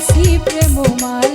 ভালোবাসি প্রেম মার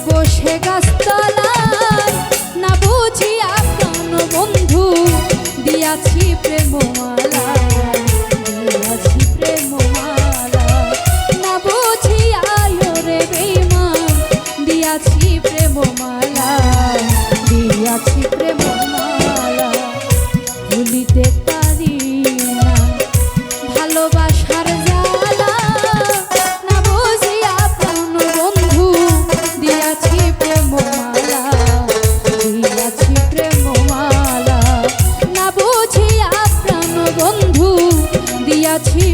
বসে গা